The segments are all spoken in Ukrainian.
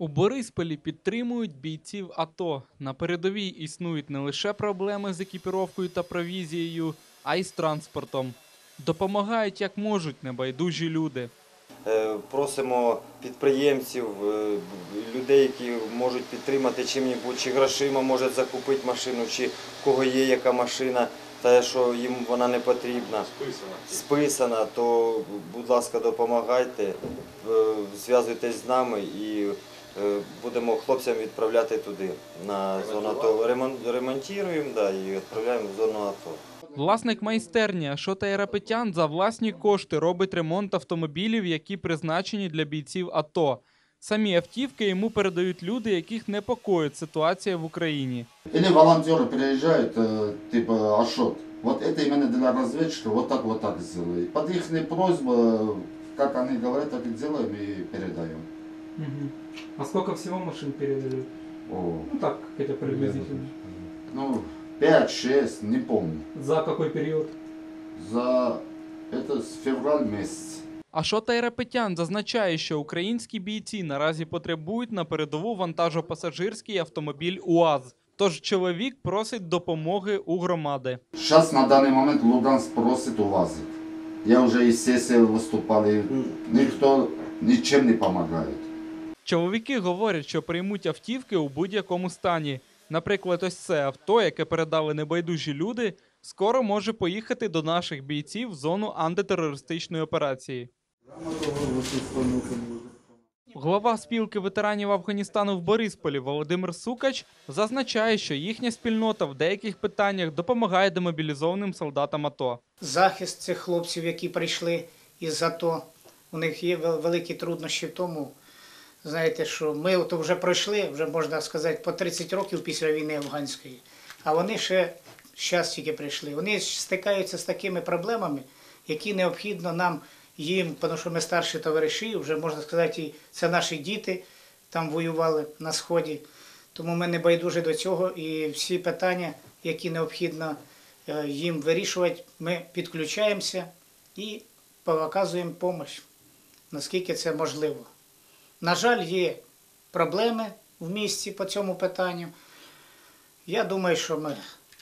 У Борисполі підтримують бійців АТО. На передовій існують не лише проблеми з екіпіровкою та провізією, а й з транспортом. Допомагають як можуть небайдужі люди. Е, Просимо підприємців, е, людей, які можуть підтримати чим-небудь, чи грошима можуть закупити машину, чи в кого є яка машина, та що їм вона не потрібна, списана, то, будь ласка, допомагайте, е, зв'язуйтесь з нами і будемо хлопцям відправляти туди на зону АТО. Ремон- Ремонтуємо да, і відправляємо в зону АТО. Власник майстерні Ашота Єрапетян за власні кошти робить ремонт автомобілів, які призначені для бійців АТО. Самі автівки йому передають люди, яких непокоїть ситуація в Україні. Или волонтеры приезжают, э, типа Ашот. Вот это именно для разведчика, вот так, вот так сделай. Под их просьбу, как они говорят, так и делаем и передаем. А сколько всего машин передали? О, Ну так, хотя приблизительно. ну, 5-6, не помню. За какой период? За это с февраль месяц. Ашота Єрапетян зазначає, що українські бійці наразі потребують на передову вантажопасажирський автомобіль УАЗ. Тож чоловік просить допомоги у громади. Сейчас на данный момент Луганск просит УАЗик. Я уже из сессии выступал, и никто ничем не помогает. Чоловіки говорять, що приймуть автівки у будь-якому стані. Наприклад, ось це авто, яке передали небайдужі люди, скоро може поїхати до наших бійців в зону антитерористичної операції. Глава спілки ветеранів Афганістану в Борисполі Володимир Сукач зазначає, що їхня спільнота в деяких питаннях допомагає демобілізованим солдатам АТО. захист цих хлопців, які прийшли із АТО. У них є великі труднощі в тому. Знаєте, що ми от вже пройшли, вже можна сказати, по 30 років після війни афганської, а вони ще зараз тільки прийшли. Вони стикаються з такими проблемами, які необхідно нам їм, тому що ми старші товариші, вже можна сказати, це наші діти там воювали на сході. Тому ми не байдужі до цього і всі питання, які необхідно е, їм вирішувати, ми підключаємося і показуємо допомогу, наскільки це можливо. На жаль, є проблеми в місті по цьому питанню. Я думаю, що ми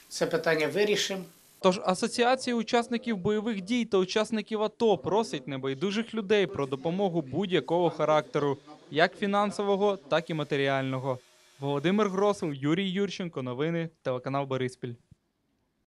це питання вирішимо. Тож Асоціація учасників бойових дій та учасників АТО просить небайдужих людей про допомогу будь-якого характеру, як фінансового, так і матеріального. Володимир Гросов, Юрій Юрченко. Новини телеканал Бориспіль.